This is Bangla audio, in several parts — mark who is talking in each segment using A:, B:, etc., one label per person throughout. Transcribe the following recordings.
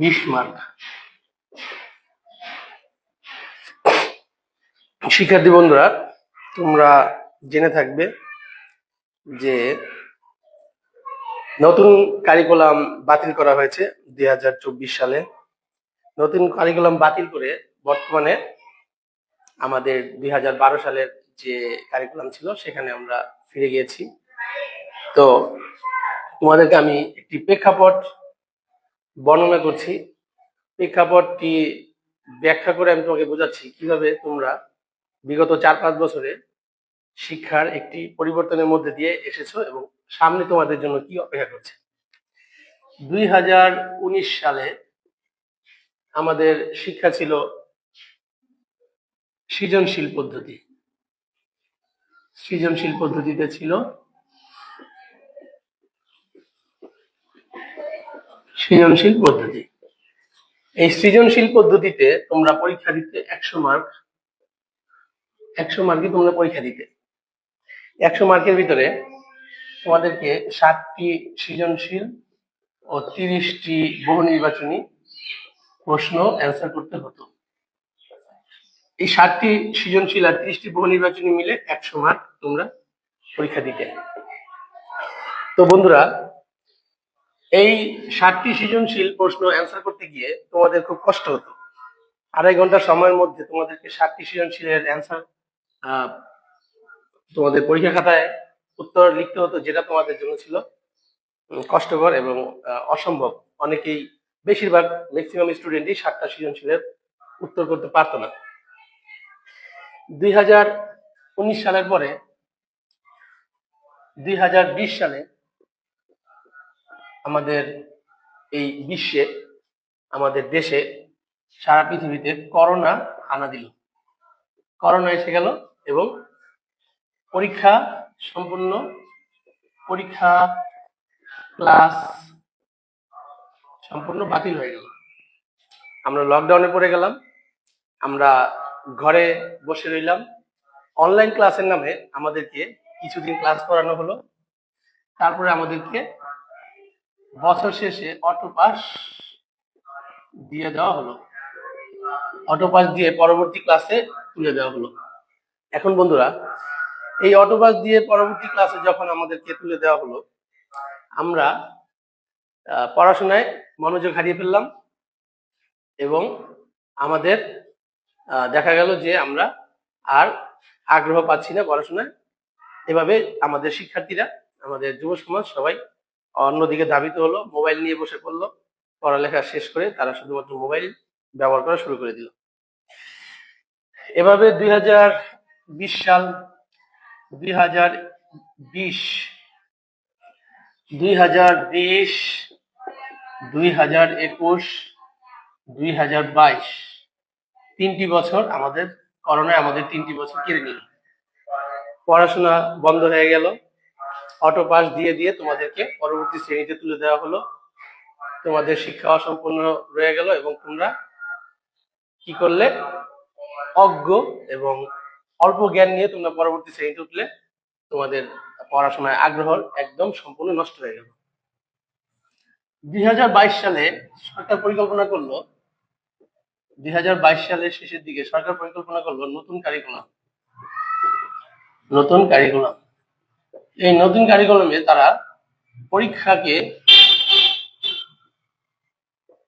A: বিশ মার্ক। শিক্ষার্থী বন্ধুরা, তোমরা জেনে থাকবে যে নতুন কারিকুলাম বাতিল করা হয়েছে দুই হাজার চব্বিশ সালে। নতুন কারিকুলাম বাতিল করে বর্তমানে আমাদের দুই হাজার বারো সালের যে কারিকুলাম ছিল, সেখানে আমরা ফিরে গিয়েছি। তো তোমাদেরকে আমি একটি প্রেক্ষাপট বর্ণনা করছি। প্রেক্ষাপটটি ব্যাখ্যা করে আমি তোমাকে বোঝাচ্ছি কীভাবে তোমরা বিগত চার পাঁচ বছরে শিক্ষার একটি পরিবর্তনের মধ্যে দিয়ে এসেছ এবং সামনে তোমাদের জন্য কি অপেক্ষা করছে। দুই হাজার উনিশ সালে আমাদের শিক্ষা ছিল সৃজনশীল পদ্ধতি। সৃজনশীল পদ্ধতিতে ছিল সৃজনশীল পদ্ধতি। এই সৃজনশীল পদ্ধতিতে তোমরা পরীক্ষা দিতে একশো মার্ক একশো মার্কে তোমরা পরীক্ষা দিতে। একশো মার্কের ভিতরে তোমাদেরকে ষাটটি সৃজনশীল ও তিরিশটি বহু নির্বাচনী প্রশ্ন অ্যান্সার করতে হতো। এই সাতটি সৃজনশীল আর তিরিশটি বহু নির্বাচনী মিলে একশো মার্ক তোমরা পরীক্ষা দিতে। তো বন্ধুরা এই ষাটটি সৃজনশীল প্রশ্ন অ্যান্সার করতে গিয়ে তোমাদের খুব কষ্ট হতো। আড়াই ঘণ্টা সময়ের মধ্যে তোমাদেরকে ষাটটি সৃজনশীলের অ্যান্সার তোমাদের পরীক্ষা খাতায় উত্তর লিখতে হতো, যেটা তোমাদের জন্য ছিল কষ্টকর এবং অসম্ভব। অনেকেই বেশিরভাগ ম্যাক্সিমাম স্টুডেন্টই ষাটটা সৃজনশীলের উত্তর করতে পারতো না। দুই হাজার উনিশ সালের পরে, দুই হাজার বিশ সালে আমাদের এই বিশ্বে, আমাদের দেশে সারা পৃথিবীতে করোনা হানা দিল। করোনা এসে গেল এবং পরীক্ষা সম্পূর্ণ, পরীক্ষা ক্লাস সম্পূর্ণ বাতিল হয়ে গেল। আমরা লকডাউনে পড়ে গেলাম, আমরা ঘরে বসে রইলাম। অনলাইন ক্লাসের নামে আমাদেরকে কিছুদিন ক্লাস করানো হলো। তারপরে আমাদেরকে বছর শেষে অটো পাস দিয়ে দেওয়া হলো। অটো পাস দিয়ে পরবর্তী ক্লাসে তুলে দেওয়া হলো। এখন বন্ধুরা, এই অটো পাস দিয়ে পরবর্তী ক্লাসে যখন আমাদেরকে তুলে দেওয়া হলো, আমরা পড়াশোনায় মনোযোগ হারিয়ে ফেললাম এবং আমাদের দেখা গেল যে আমরা আর আগ্রহ পাচ্ছি না পড়াশোনায়। এভাবে আমাদের শিক্ষার্থীরা, আমাদের যুব সমাজ সবাই অন্যদিকে ধাবিত হলো, মোবাইল নিয়ে বসে পড়ল। পড়ালেখা শেষ করে তারা শুধুমাত্র মোবাইল ব্যবহার করা শুরু করে দিল। এভাবে দুই হাজার বিশ সাল, দুই হাজার বিশ, দুই হাজার বিশ দুই হাজার একুশ, দুই হাজার বাইশ, তিনটি বছর আমাদের করোনায় আমাদের তিনটি বছর কেড়ে নিল। পড়াশোনা বন্ধ হয়ে গেল। অটো পাস দিয়ে দিয়ে তোমাদেরকে পরবর্তী শ্রেণীতে তুলে দেওয়া হলো। তোমাদের শিক্ষা অসম্পূর্ণ রয়ে গেল এবং তোমরা কি করলে? অজ্ঞ এবং অল্প জ্ঞান নিয়ে তোমরা পরবর্তী শ্রেণীতে উঠলে তোমাদের পড়াশোনায় আগ্রহ একদম সম্পূর্ণ নষ্ট হয়ে গেল। দুই হাজার বাইশ সালে সরকার পরিকল্পনা করল, দুই হাজার বাইশ সালের শেষের দিকে সরকার পরিকল্পনা করল নতুন কারিকুলাম নতুন কারিকুলাম এই নতুন কারিকুলামে তারা পরীক্ষাকে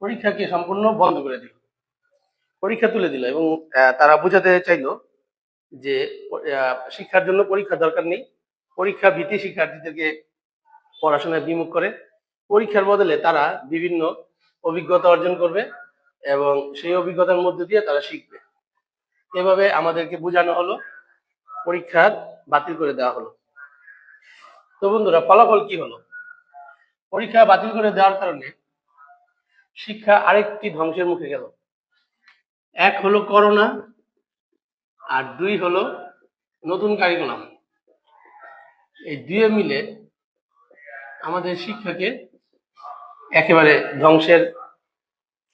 A: পরীক্ষাকে সম্পূর্ণ বন্ধ করে দিল। পরীক্ষা তুলে দিল এবং তারা বোঝাতে চাইলো যে শিক্ষার জন্য পরীক্ষা দরকার নেই। পরীক্ষা ভীতি শিক্ষার্থীদেরকে পড়াশোনায় বিমুখ করে। পরীক্ষার বদলে তারা বিভিন্ন অভিজ্ঞতা অর্জন করবে এবং সেই অভিজ্ঞতার মধ্য দিয়ে তারা শিখবে। এভাবে আমাদেরকে বোঝানো হলো, পরীক্ষা বাতিল করে দেওয়া হলো। তো বন্ধুরা, ফলাফল কি হলো? পরীক্ষা বাতিল করে দেওয়ার কারণে শিক্ষা আরেকটি ধ্বংসের মুখে গেল। এক হলো করোনা আর দুই হলো নতুন কারিকুলাম এই দুয়ে মিলে আমাদের শিক্ষাকে একেবারে ধ্বংসের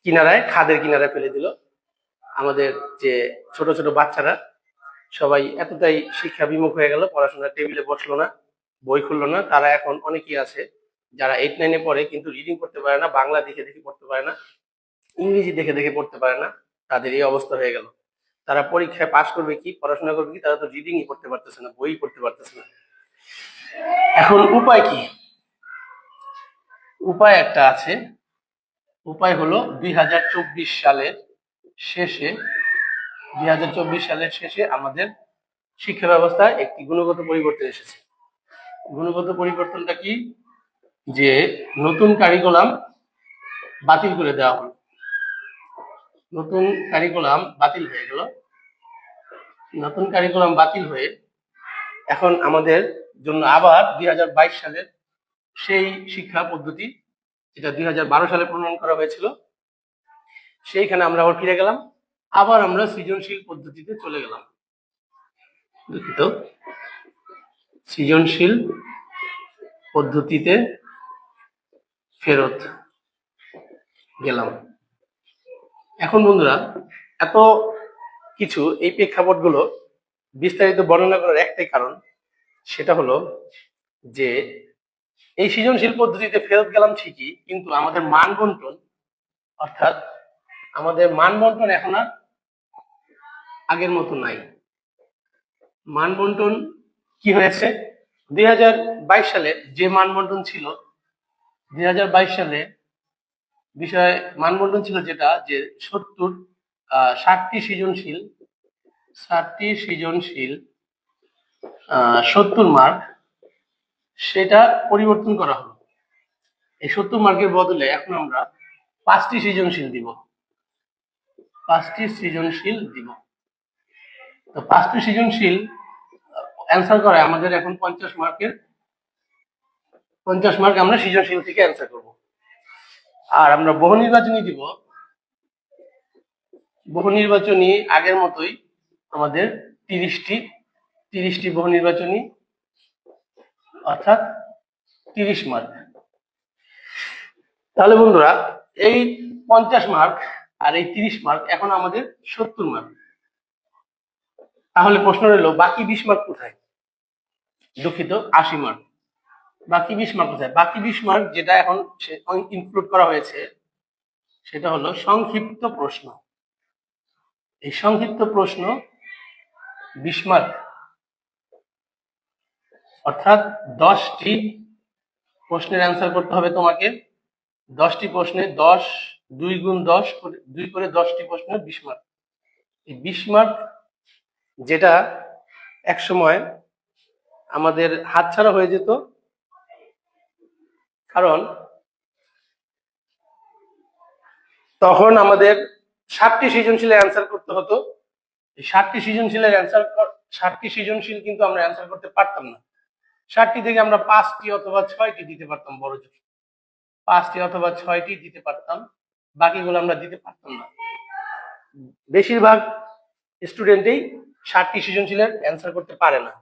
A: কিনারায়, খাদের কিনারায় ফেলে দিল। আমাদের যে ছোট ছোট বাচ্চারা, সবাই এতটাই শিক্ষা বিমুখ হয়ে গেল, পড়াশোনার টেবিলে বসল না। বই খুললো না, তারা এখন অনেকেই আছে যারা এইট নাইনে পড়ে কিন্তু রিডিং করতে পারে না, বাংলা দেখে দেখে পড়তে পারে না, ইংরেজি দেখে দেখে পড়তে পারে না, তাদের এই অবস্থা হয়ে গেল। তারা পরীক্ষায় পাশ করবে কি, পড়াশোনা করবে কি, তারা তো রিডিংই করতে পারতেছে না বই পড়তে পারতেছে না। এখন উপায় কি? উপায় একটা আছে, উপায় হলো দুই হাজার চব্বিশ সালের শেষে, দুই হাজার চব্বিশ সালের শেষে আমাদের শিক্ষা ব্যবস্থায় একটি গুণগত পরিবর্তন এসেছে। গুণগত পরিবর্তনটা কি? যে নতুন কারিকুলাম বাতিল করে দেওয়া হলো। নতুন কারিকুলাম বাতিল হয়ে গেল। নতুন কারিকুলাম বাতিল হয়ে এখন আমাদের জন্য আবার দুই হাজার বাইশ সালের সেই শিক্ষা পদ্ধতি, যেটা দুই হাজার বারো সালে প্রণয়ন করা হয়েছিল, সেইখানে আমরা আবার ফিরে গেলাম। আবার আমরা সৃজনশীল পদ্ধতিতে চলে গেলাম। দুঃখিত। সৃজনশীল পদ্ধতিতে ফেরত গেলাম। এখন বন্ধুরা, এত কিছু এই প্রেক্ষাপটগুলো বিস্তারিত বর্ণনা করার একটাই কারণ, সেটা হলো যে এই সৃজনশীল পদ্ধতিতে ফেরত গেলাম ঠিকই, কিন্তু আমাদের মান বন্টন, অর্থাৎ আমাদের মান বন্টন এখন আর আগের মতো নাই। মান বন্টন কি হয়েছে? দুই হাজার বাইশ সালে যে মান বন্টন ছিল, দুই হাজার বাইশ সালে বিষয়ে মানবন্টন ছিল যেটা যে সত্তর ষাটটি সৃজনশীল ষাটটি সৃজনশীল সত্তর মার্ক সেটা পরিবর্তন করা হলো। এই সত্তর মার্কের বদলে এখন আমরা পাঁচটি সৃজনশীল দিব। পাঁচটি সৃজনশীল দিব। তো পাঁচটি সৃজনশীল অ্যান্সার করে, আমাদের এখন পঞ্চাশ মার্কের, পঞ্চাশ মার্ক আমরা সৃজনশীল থেকে অ্যান্সার করব। আর আমরা বহু নির্বাচনী দিব। বহু নির্বাচনী আগের মতোই আমাদের তিরিশটি তিরিশটি বহু নির্বাচনী অর্থাৎ তিরিশ মার্ক। তাহলে বন্ধুরা, এই পঞ্চাশ মার্ক আর এই তিরিশ মার্ক এখন আমাদের সত্তর মার্ক। তাহলে প্রশ্ন রইল, বাকি বিশ মার্ক কোথায়? দুঃখিত, আশি মার্ক বাকি বিশ মার্ক কোথায়? বাকি বিশ মার্ক যেটা এখন ইনক্লুড করা হয়েছে, সেটা হলো সংক্ষিপ্ত প্রশ্ন। এই সংক্ষিপ্ত প্রশ্ন বিশ মার্ক অর্থাৎ দশটি প্রশ্নের অ্যান্সার করতে হবে তোমাকে। দশটি প্রশ্নে দশ, দুই গুণ দশ করে দুই করে দশটি প্রশ্ন বিশ মার্ক এই বিশ মার্ক যেটা এক সময় আমাদের হাতছাড়া হয়ে যেত। কারণ তখন আমাদের ষাটটি সৃজনশীলের অ্যান্সার করতে হতো। এই ষাটটি সৃজনশীলের অ্যান্সার ষাটটি সৃজনশীল কিন্তু আমরা অ্যান্সার করতে পারতাম না। ষাটটি থেকে আমরা পাঁচটি অথবা ছয়টি দিতে পারতাম বড় জোর। পাঁচটি অথবা ছয়টি দিতে পারতাম, বাকিগুলো আমরা দিতে পারতাম না। বেশিরভাগ স্টুডেন্টেই ষাটটি সৃজনশীলের অ্যান্সার করতে পারে না।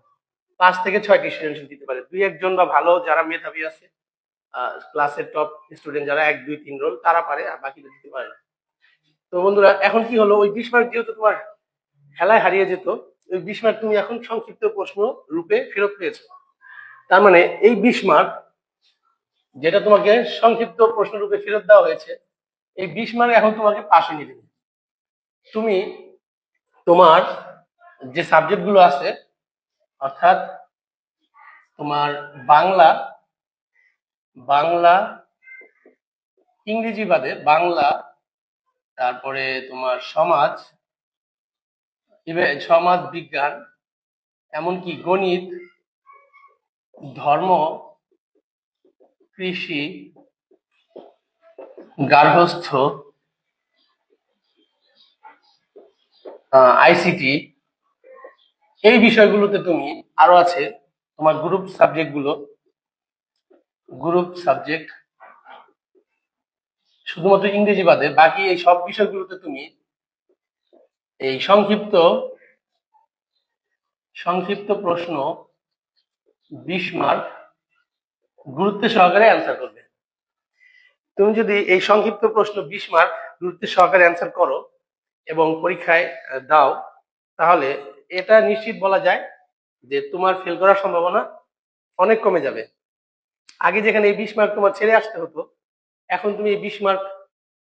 A: পাঁচ থেকে ছয়টি সৃজনশীল দিতে পারে। দুই একজন বা ভালো যারা মেধাবী আছে ক্লাসের টপ স্টুডেন্ট যারা এক, দুই, তিন রোল তারা পারে, আর বাকিটা দিতে পারে না। তো বন্ধুরা, এখন কি হলো? ওই বিশ মার্ক যেহেতু তোমার খেলায় হারিয়ে যেত, ওই বিশ মার্ক তুমি এখন সংক্ষিপ্ত প্রশ্ন রূপে ফেরত পেয়েছ। তার মানে এই বিশ মার্ক যেটা তোমাকে সংক্ষিপ্ত প্রশ্ন রূপে ফেরত দেওয়া হয়েছে, এই বিশ মার্ক এখন তোমাকে পাশে নিয়ে তুমি তোমার যে সাবজেক্টগুলো আছে অর্থাৎ তোমার বাংলা বাংলা, ইংরেজি বাদে বাংলা, তারপরে তোমার সমাজ সমাজ বিজ্ঞান, এমনকি গণিত, ধর্ম, কৃষি গার্হস্থ আইসিটি এই বিষয়গুলোতে তুমি আরও আছে, তোমার গ্রুপ সাবজেক্টগুলো। গ্রুপ সাবজেক্ট শুধুমাত্র ইংরেজি বাদে বাকি এই সব বিষয়গুলোতে তুমি এই সংক্ষিপ্ত সংক্ষিপ্ত প্রশ্ন বিশ মার্ক গুরুত্ব সহকারে অ্যান্সার করবে। তুমি যদি এই সংক্ষিপ্ত প্রশ্ন বিশ মার্ক গুরুত্ব সহকারে অ্যান্সার করো এবং পরীক্ষায় দাও, তাহলে এটা নিশ্চিত বলা যায় যে তোমার ফেল করার সম্ভাবনা অনেক কমে যাবে। আগে যেখানে এই বিশ মার্ক তোমার ছেড়ে আসতে হতো, এখন তুমি এই বিশ মার্ক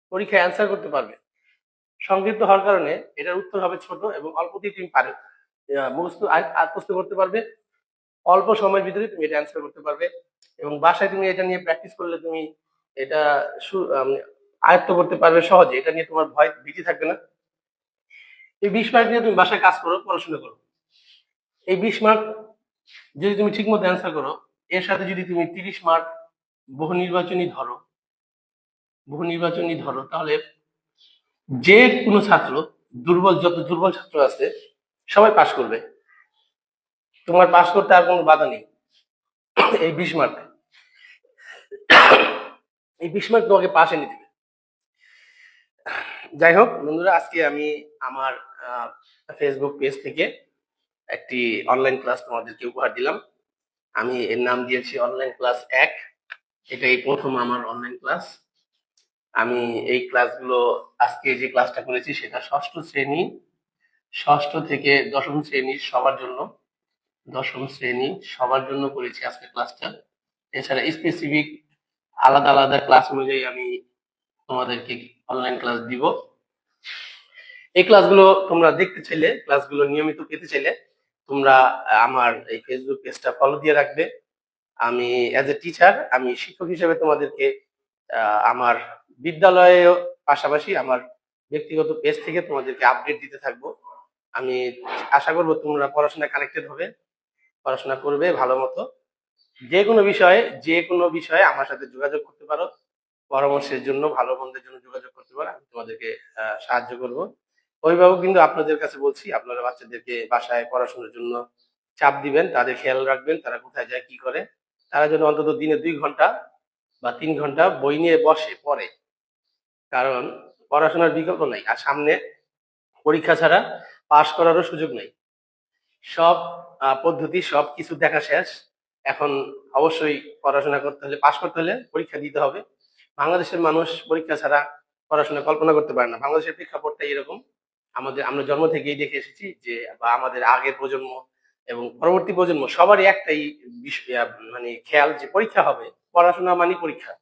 A: পরীক্ষায় অ্যান্সার করতে পারবে। সংক্ষিপ্ত হওয়ার কারণে এটার উত্তর হবে ছোট এবং অল্পতেই তুমি পারো মুখস্থ আত্মস্থ করতে পারবে। অল্প সময়ের ভিতরে তুমি এটা অ্যান্সার করতে পারবে এবং বাসায় তুমি এটা নিয়ে প্র্যাকটিস করলে তুমি এটা সু- আয়ত্ত করতে পারবে সহজে। এটা নিয়ে তোমার ভয় ভীতি থাকবে না। এই বিশ মার্ক নিয়ে তুমি বাসায় কাজ করো, পড়াশোনা করো। এই বিশ মার্ক যদি তুমি ঠিক মতো অ্যান্সার করো, এর সাথে যদি তুমি তিরিশ মার্ক বহু নির্বাচনী ধরো, বহু নির্বাচনী ধরো, তাহলে যে কোনো ছাত্র, দুর্বল, যত দুর্বল ছাত্র আছে, সবাই পাশ করবে। তোমার পাশ করতে আর কোনো বাধা নেই। এই বিশ মার্ক এই বিশ মার্ক তোমাকে পাশে নিতে যাই হোক বন্ধুরা, আজকে আমি আমার ফেসবুক পেজ থেকে একটি অনলাইন ক্লাস তোমাদেরকে উপহার দিলাম। আমি এর নাম দিয়েছি অনলাইন ক্লাস এক। এটাই প্রথম আমার অনলাইন ক্লাস আমি এই ক্লাসগুলো আজকে যে ক্লাসটা করেছি সেটা ষষ্ঠ শ্রেণি। ষষ্ঠ থেকে দশম শ্রেণির সবার জন্য। দশম শ্রেণি সবার জন্য করেছি আজকে ক্লাসটা এছাড়া স্পেসিফিক আলাদা আলাদা ক্লাস অনুযায়ী আমি তোমাদেরকে অনলাইন ক্লাস দিব। এই ক্লাসগুলো তোমরা দেখতে চাইলে ক্লাসগুলো নিয়মিত পেতে চাইলে তোমরা আমার এই ফেসবুক পেজটা ফলো দিয়ে রাখবে। আমি অ্যাজ এ টিচার আমি শিক্ষক হিসেবে তোমাদেরকে আমার বিদ্যালয়ে পাশাপাশি আমার ব্যক্তিগত পেজ থেকে তোমাদেরকে আপডেট দিতে থাকব। আমি আশা করব তোমরা পড়াশোনা কানেক্টেড হবে, পড়াশোনা করবে ভালো মতো। যে কোনো বিষয়ে যে কোনো বিষয়ে আমার সাথে যোগাযোগ করতে পারো। পরামর্শের জন্য, ভালো মন্দের জন্য যোগাযোগ করতে পারো আমি তোমাদেরকে সাহায্য করব। অভিভাবক কিন্তু আপনাদের কাছে বলছি, আপনারা বাচ্চাদেরকে বাসায় পড়াশোনার জন্য চাপ দিবেন, তাদের খেয়াল রাখবেন, তারা কোথায় যায়, কি করে। তারা যেন অন্তত দিনে দুই ঘণ্টা বা তিন ঘণ্টা বই নিয়ে বসে পড়ে। কারণ পড়াশোনার বিকল্প নাই, আর সামনে পরীক্ষা ছাড়া পাশ করারও সুযোগ নেই। সব পদ্ধতি, সব কিছু দেখা শেষ। এখন অবশ্যই পড়াশোনা করতে হলে, পাশ করতে হলে পরীক্ষা দিতে হবে। বাংলাদেশের মানুষ পরীক্ষা ছাড়া পড়াশোনা কল্পনা করতে পারে না। বাংলাদেশের প্রেক্ষাপটটা এরকম। আমাদের, আমরা জন্ম থেকেই দেখে এসেছি যে, বা আমাদের আগের প্রজন্ম এবং পরবর্তী প্রজন্ম সবারই একটাই মানে খেয়াল যে পরীক্ষা হবে। পড়াশোনা মানে পরীক্ষা।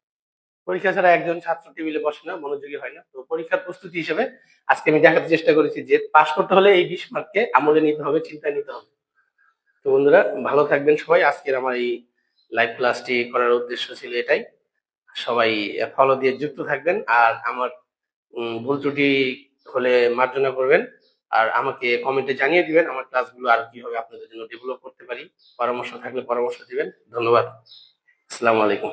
A: পরীক্ষা ছাড়া একজন ছাত্র টেবিলে বসে না, মনোযোগী হয় না। তো পরীক্ষার প্রস্তুতি হিসেবে আজকে আমি দেখাতে চেষ্টা করেছি যে, পাশ করতে হলে এই বিশ মার্ককে আমলে নিতে হবে, চিন্তায় নিতে হবে। তো বন্ধুরা, ভালো থাকবেন সবাই। আজকের আমার এই লাইভ ক্লাসটি করার উদ্দেশ্য ছিল এটাই। সবাই ফলো দিয়ে যুক্ত থাকবেন আর আমার ভুল ত্রুটি হলে মার্জনা করবেন। আর আমাকে কমেন্টে জানিয়ে দিবেন আমার ক্লাসগুলো আর কীভাবে আপনাদের জন্য ডেভেলপ করতে পারি। পরামর্শ থাকলে পরামর্শ দিবেন। ধন্যবাদ। আসসালামু আলাইকুম।